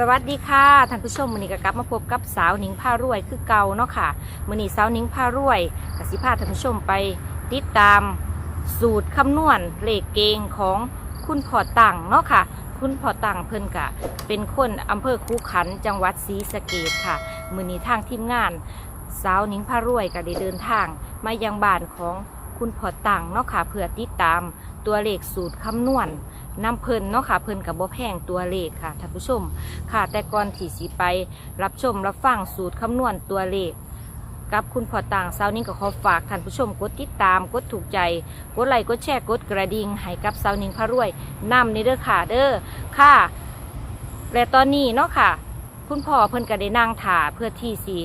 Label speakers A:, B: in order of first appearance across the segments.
A: สวัสดีค่ะท่านผู้ชมมือนี้ก็กลับมาพบกับสาวหนิงผ้ารวยคือเก่าเนาะค่ะมือนี้สาวหนิงผ้ารวยกสิพาท่านผู้ชมไปติดตามสูตรคำนวณเลขเกงของคุณพอตังเนาะค่ะ คุณพอตังเพิ่นกะ เป็นคนอำเภอคูขันจังหวัดศรีสะเกดค่ะมือนี้ทางทีมงานสาวหนิงผ้ารวยก็ได้เดินทาง มายังบ้านของคุณพอตังเนาะค่ะเพื่อติดตามตัวเลขสูตรคำนวณ น้ำเพิ่นเนาะค่ะเพิ่นกับบ่แพงตัวเลขค่ะท่านผู้ชมค่ะแต่ก่อนที่สิไป รับชมรับฟังสูตรคำนวณตัวเลข กับคุณพ่อต่างเซานิ่งก็ขอฝากท่านผู้ชมกดติดตามกดถูกใจ กดไลค์กดแชร์กดกระดิ่งให้กับเซานิ่งพระรวยนำในเด้อค่ะเด้อค่ะ และตอนนี้เนาะค่ะ คุณพ่อเพิ่นก็ได้นั่งถ่าเพื่อที่สิ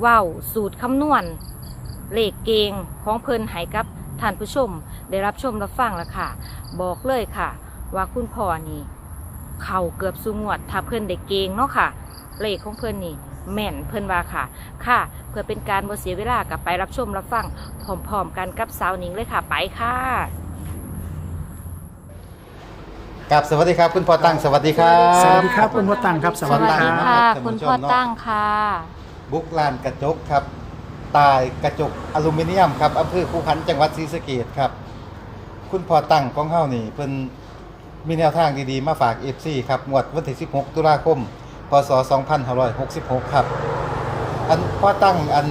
A: เว้าวสูตรคำนวณเลขเกงของเพิ่นให้กับ ท่านผู้ชมได้รับชมรับฟังแล้วค่ะ บอกเลยค่ะ ว่าคุณพ่อนี่ เข่าเกือบสูงวด ถ้าเพิ่นได้เกงเนาะค่ะ เลขของเพิ่นนี่แม่นเพิ่นว่าค่ะ ค่ะ เพื่อเป็นการบ่เสียเวลากับไปรับชมรับฟังพร้อมๆกันกับสาวหนิงเลยค่ะ ไปค่ะ
B: กับสวัสดีครับ คุณพ่อตั้งสวัสดีครับ
C: สวัสดีครับคุณพ่อตังครับส
A: ส
C: วั
A: วั
C: ส
A: ส
C: ดี
A: ดี
C: ครั
A: ค่ะ
C: บ
B: ท่านผู้ชม
A: คุณพ่อ
B: เนาะ
A: ตั้งค่ะ
B: บุกลานกระจกครับ ตายกระจกอลูมิเนียมครับอำเภอคูขันจังหวัดศรีสะเกดครับ คุณพ่อตั้งของเฮานี่เพิ่นมีแนวทางดีๆ มาฝาก FC ครับงวดวันที่ 16 ตุลาคม พศ 2566 ครับ อันพ่อตั้งอัน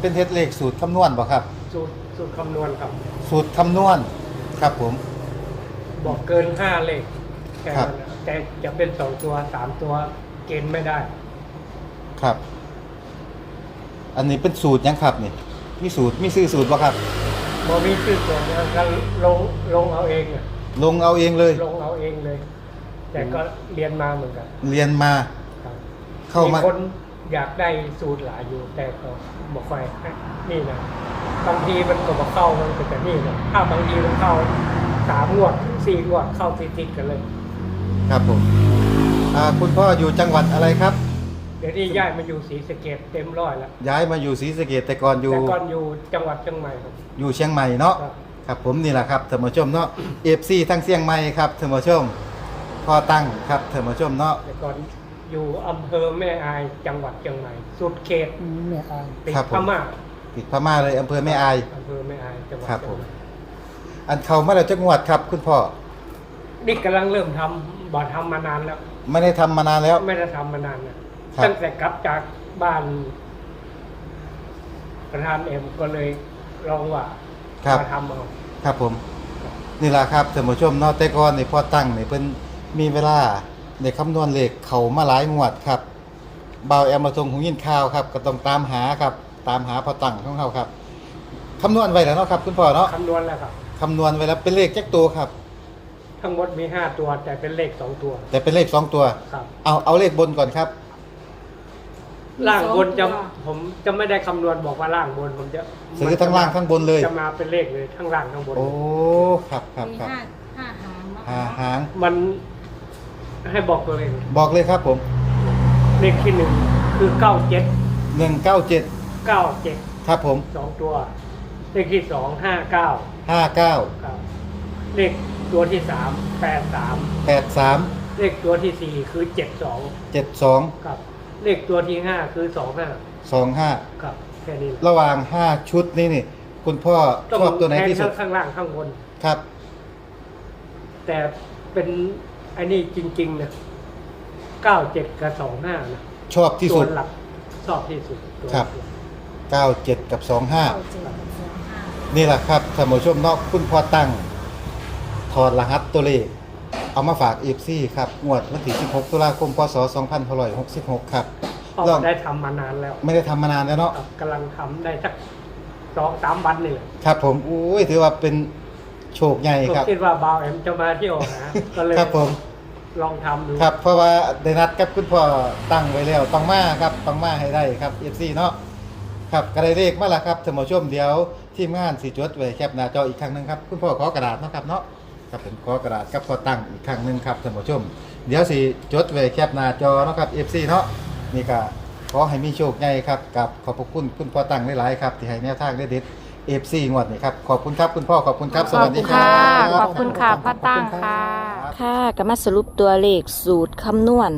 B: เป็นเทศเลขสูตรคำนวณบ่ครับ
C: สูตรสูตรคำนวณครับ
B: สูตรคำนวณครับผม
C: บอกเกินห้าเลขแค่
B: ครับ
C: นั้นนะแต่จะเป็นสองตัวสามตัวเกณฑ์ไม่ได้
B: ครับ อันนี้เป็นสูตรหยังครับนี่มีสูตรมีซื้อสูตรบ่ครับ
C: บอมีชื่อตัวนะก็ลงลงเอาเองอะ
B: ลงเอาเองเลย
C: ลงเอาเองเลย แต่ก็เรียนมาเหมือนกัน
B: เรียนมา
C: ครับ
B: เข้ามา
C: คนอยากได้สูตรหลายอยู่แต่ก็บอกค่อยให้นี่นะบางทีมันก็บอกเข้ามันก็แต่นี่นะถ้าบางทีมันเข้าสามงวดสี่งวดเข้าติดๆกันเลย
B: ครับผมอ่าคุณพ่ออยู่จังหวัดอะไรครับ
C: เดี๋ยวนี้ย้ายมาอยู่ศรีสะเกดเต็มร้อยแล้ว
B: ย้ายมาอยู่ศรีสะเกดแต่ก่อนอยู่
C: แต่ก่อนอยู่จังหวัดเชียงใหม่ครับ
B: อยู่เชียงใหม่เนาะ
C: ครับ
B: ครับผมนี่แหละครับเถมชมเนาะเอฟซีทั้งเชียงใหม่ครับเถมชมพ่อตั้งครับเถมชมเนาะ
C: แต่ก่อนอยู่อำเภอแม่อายจังหวัดเชียงใหม่ สุดเขต
D: แม่อาย
C: ติด
B: ครับผม
C: พม่า
B: ติดพม่าเลยอำเภอแม่อาย
C: อำเภอแม่อายจังหวัด
B: ครับ
C: เชี
B: ผ
C: ยง
B: ม
C: ใหม่
B: อันเขามาแล้วจังหวัดครับ คุณพ่อ
C: นี่กำลังเริ่มทำบ่อทำมานานแล้ว
B: ไม่ได้ทำมานานแล้ว
C: ไม่ได้ทำมานานนะ ครับ ตั้งแต่กลับจากบ้านประธานเอ็มก็เลยลองว่า
B: ครับ
C: มาทำเอา
B: ครับผมนี่แหละครับเถมชมเนาะแต่ก่อนนี่พ่อตั้งนี่เพิ่นมีเวลาในคำนวณเลขเขามาหลายงวดครับเบาวแอมมาทรงหงยินข่าวครับ ก็ต้องตามหาครับ ตามหาพ่อตั้งของเขาครับคำนวณไว้แล้วเนาะครับ คุณพ่อเนาะ
C: คำนวณแล้วครับ
B: คำนวณไว้แล้วเป็นเลขแจ็คตัวครับ
C: ทั้งหมดมีห้าตัวแต่เป็นเลขสองตัว
B: แต่เป็นเลขสองตัว
C: ครับ
B: เอาเอาเลขบนก่อนครับ
C: ล่างบนจะผมจะไม่ได้คำนวณบอกว่าล่างบนผมจะ
B: ซื้อทั้งล่างทั้งบนเลย
C: จะมาเป็นเลขเลยทั้งล่างทั้งบน
B: โอ้ครับครับ
A: มี
B: ครับ
A: ห้าห้าหางเนาะ
B: หาหาง
C: มันให้บอกตัวเอง
B: บอกเลยครับผม
C: เลขที่หนึ่งคือเก้าเจ็ด
B: หนึ่งเก้าเจ็ด
C: เก้าเจ็ด
B: ครับผม
C: สองตัว เลขที่สองห้าเก้า
B: ห้าเก้า
C: ครับเลขตัวที่สามแปดสาม
B: แปดสาม
C: เลขตัวที่สี่คือเจ็ดสอง
B: เจ็ดสอง
C: ครับ เลขตัวที่ห้าคือสองห้า
B: สองห้า
C: ครับแค่นี้แหละ
B: ระหว่างห้าชุดนี้นี่คุณพ่อชอบตัวไหนที่สุด
C: แทงข้างล่างข้างบน
B: ครับ
C: แต่เป็นไอ้นี่จริง ๆ นะเก้าเจ็ดกับสองห้านะ
B: ชอบที่
C: ตั
B: สุ
C: ว
B: ด
C: หลักชอบที่สุดตัว
B: ครับเก้าเจ็ดกับสองห้า
A: เก้าเจ็ดกับสองห้า
B: นี่แหละครับท่านผู้ชมเนาะคุณพ่อตั้ง ถอดรหัสตัวเลข เอามาฝากเอฟซีครับ งวดวันที่ 16 ตุลาคม พศ 2566 ครับ
C: เพราะ
B: ลอง
C: ได้ทำมานานแล้ว
B: ไม่ได้ทำมานานแล้วเนาะ
C: ครับกำลังทำได้สักสองสามวันนี่แหละ
B: ครับผม อุ้ย ถือว่าเป็นโชคใหญ่
C: ผม
B: ครับ
C: คิดว่าบาวแอมจะมาเที่ยวหาก็เลย
B: ครับผม
C: ลองทำดู
B: ครับ เพราะว่าได้นัดกับคุณพ่อตั้งไว้แล้วต้องมาครับต้องมาให้ได้ครับ FC เนาะครับก็ได้เลขมาแล้วครับท่านผู้ชมเดี๋ยวทีมงานสิจดไว้แคปหน้าจออีกครั้งหนึงครับ คุณพ่อขอกระดาษเนาะครับเนาะ ครับผมขอกระดาษกับพ่อตั้งอีกครั้งหนึงครับท่านผู้ชม เดี๋ยวสิจดไว้แคปหน้าจอเนาะครับ FC เนาะนี่ก็ขอให้มีโชคใหญ่ครับกับขอบพระคุณคุณพ่อตั้งหลายๆครับที่ให้แนวทางเด็ดๆ FC งวดนี้ครับขอบคุณครับคุณพ่อขอบคุณครับสวัสดีครั
A: ขอบคุณค่ะ
B: บ
A: ขอบคุณค่ะพ่อตั้งค่ะ
B: ครับ
A: ค่ะก็มาสรุปตัวเลขสูตรคำนวณ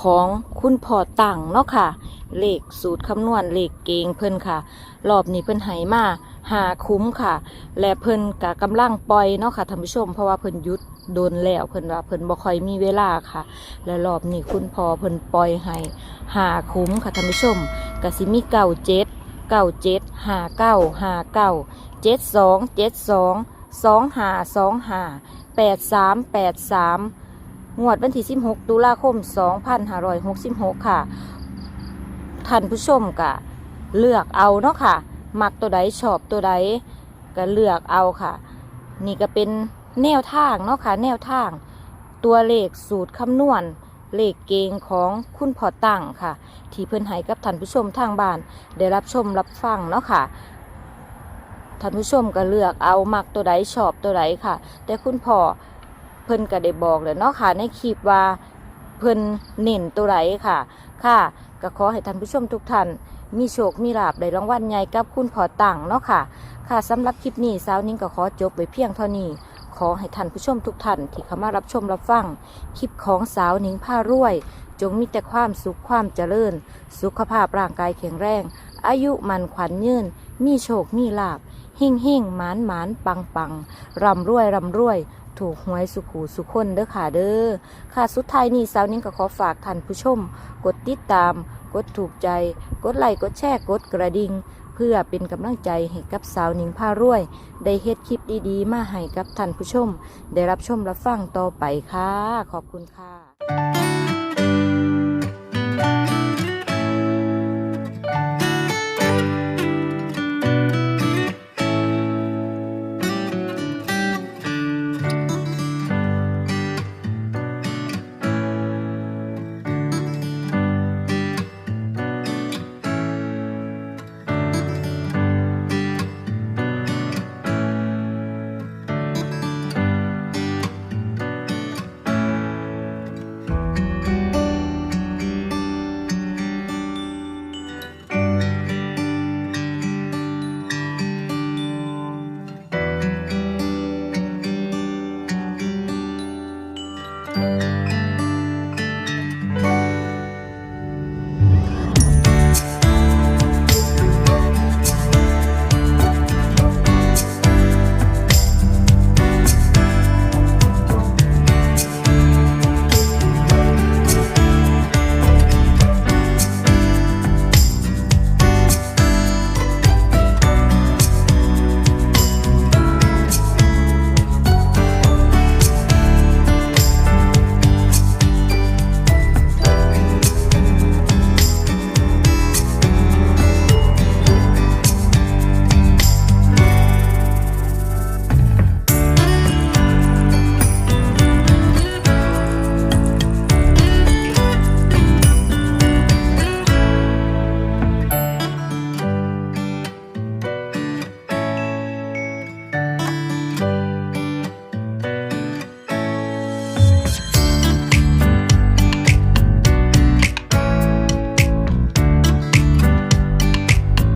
A: ของคุณพ่อตั้งเนาะค่ะ เลขสูตรคำนวณเลขเกงเพิ่นค่ะ รอบนี้เพิ่นไหมาหาคุ้มค่ะ และเพิ่นกะกำลังปล่อยเนาะค่ะท่านผู้ชมเพราะว่าเพิ่นยุดโดนแล้วเพิ่นว่าเพิ่นบ่ค่อยมีเวลาค่ะ และรอบนี้คุณพ่อเพิ่นปล่อยให้หาคุ้มค่ะท่านผู้ชมก็สิมีเก้าเจ็ดเก้าเจ็ดหาเก้าหาเก้าเจ็ดสองเจ็ดสองสองหาสองห้า8383 งวดวันที่ 16 ตุลาคม 2566 ค่ะ ท่านผู้ชมก็เลือกเอาเนาะค่ะ มักตัวใดชอบตัวใดก็เลือกเอาค่ะ นี่ก็เป็นแนวทางเนาะค่ะ แนวทาง ตัวเลขสูตรคำนวณ เลขเกงของคุณพอตั้งค่ะ ที่เพื่อนให้กับท่านผู้ชมทางบ้าน ได้รับชมรับฟังเนาะค่ะท่านผู้ชมก็เลือกเอามักตัวใดชอบตัวใดค่ะ แต่คุณพ่อ พิ่นก็ได้บอกเลยเนาะค่ะ ในคลิปว่าเพิ่นเน้นตัวใดค่ะ ค่ะก็ขอให้ท่านผู้ชมทุกท่านมีโชค มีลาบได้รางวัลใหญ่กับคุณพอต่างเนาะค่ะ ค่ะสำหรับคลิปนี้สาวนิ้งก็ขอจบไว้เพียงเท่านี้ ขอให้ท่านผู้ชมทุกท่านที่เข้ามารับชมรับฟัง คลิปของสาวนิ้งผ้ารวย จงมีแต่ความสุขความเจริญ สุขภาพร่างกายแข็งแรง อายุมันขวัญยืน มีโชค มีลาบหิ่งหิ่งหมานหมานปังปังร่ำรวยร่ำรวยถูกหวยสุขูสุขคนเด้อค่ะเด้อค่ะสุดท้ายนี้สาวนิ้งก็ขอฝากท่านผู้ชม กดติดตาม กดถูกใจ กดไลค์กดแชร์กดกระดิ่งเพื่อเป็นกำลังใจให้กับสาวนิ้งพารวย ได้เฮ็ดคลิปดีๆ มาให้กับท่านผู้ชม ได้รับชมรับฟังต่อไปค่ะ ขอบคุณค่ะ